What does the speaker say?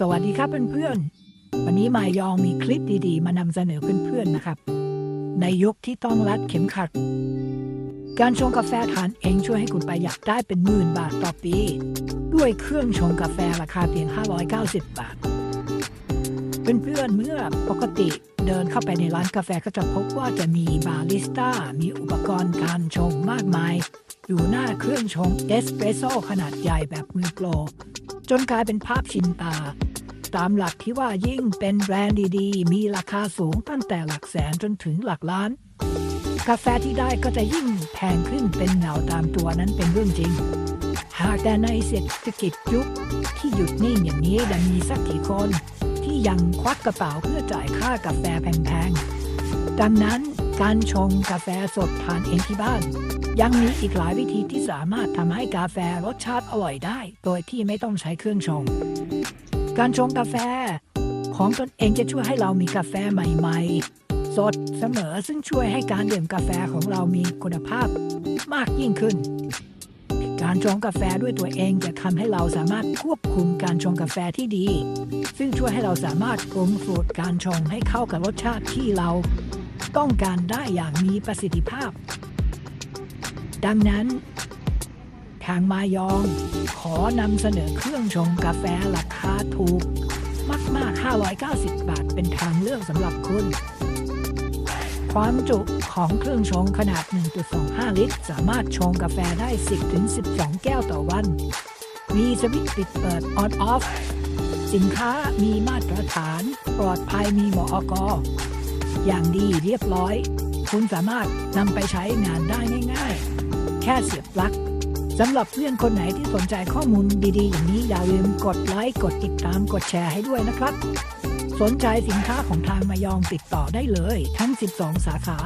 สวัสดีครับเพื่อนๆ วันนี้มายองมีคลิปดีๆ มานำเสนอเพื่อนๆนะครับ ในยุคที่ต้องรัดเข็มขัด การชงกาแฟทานเองช่วยให้คุณประหยัดได้เป็นหมื่นบาทต่อปี ด้วยเครื่องชงกาแฟราคาเพียง 590 บาท เพื่อนๆเมื่อปกติเดินเข้าไปในร้านกาแฟก็จะพบว่าจะมีบาริสต้า มีอุปกรณ์การชงมากมาย อยู่หน้าเครื่องชงเอสเปรสโซ่ขนาดใหญ่แบบมือโปรจนกลายเป็นภาพชินตา ตามหลักที่ว่ายิ่งเป็นแบรนด์ดีๆ มีราคาสูงตั้งแต่หลักแสนจนถึงหลักล้าน กาแฟที่ได้ก็จะยิ่งแพงขึ้นเป็นเงาตามตัวนั้นเป็นเรื่องจริง หากแต่ในเศรษฐกิจยุคที่หยุดนิ่งอย่างนี้จะมีสักกี่คน ที่ยังควักกระเป๋าเพื่อจ่ายค่ากาแฟแพงๆ ดังนั้นการชงกาแฟสดทานเองที่บ้าน ยังมีอีกหลายวิธีที่สามารถทำให้กาแฟรสชาติอร่อยได้ โดยที่ไม่ต้องใช้เครื่องชง การชงกาแฟ ของตนเองจะช่วยให้เรามีกาแฟใหม่ๆ สดเสมอซึ่งช่วยให้การดื่มกาแฟของเรามีคุณภาพมากยิ่งขึ้น การชงกาแฟด้วยตัวเองจะทำให้เราสามารถควบคุมการชงกาแฟที่ดี ซึ่งช่วยให้เราสามารถปรุงสูตรการชงให้เข้ากับรสชาติที่เรา ต้องการได้อย่างมีประสิทธิภาพ ดังนั้น ทางมายอง ขอนำเสนอเครื่องชงกาแฟราคาถูก มาก ๆ 590 บาทเป็นทางเลือกสำหรับคุณ ความจุของเครื่องชงขนาด 1.25 ลิตร สามารถชงกาแฟได้ 10-12 แก้วต่อวัน มีสวิตช์ปิดเปิด on off สินค้ามีมาตรฐาน ปลอดภัยมีหมอกอย่างดีเรียบร้อย คุณสามารถนำไปใช้งานได้ง่ายๆ แค่เสียบปลั๊ก สำหรับเพื่อนคนไหนที่สนใจข้อมูลดีๆ อย่างนี้อย่าลืมกดไลค์ กดติดตาม กดแชร์ให้ด้วยนะครับ สนใจสินค้าของทางมายองติดต่อได้เลย ทั้ง 12 สาขา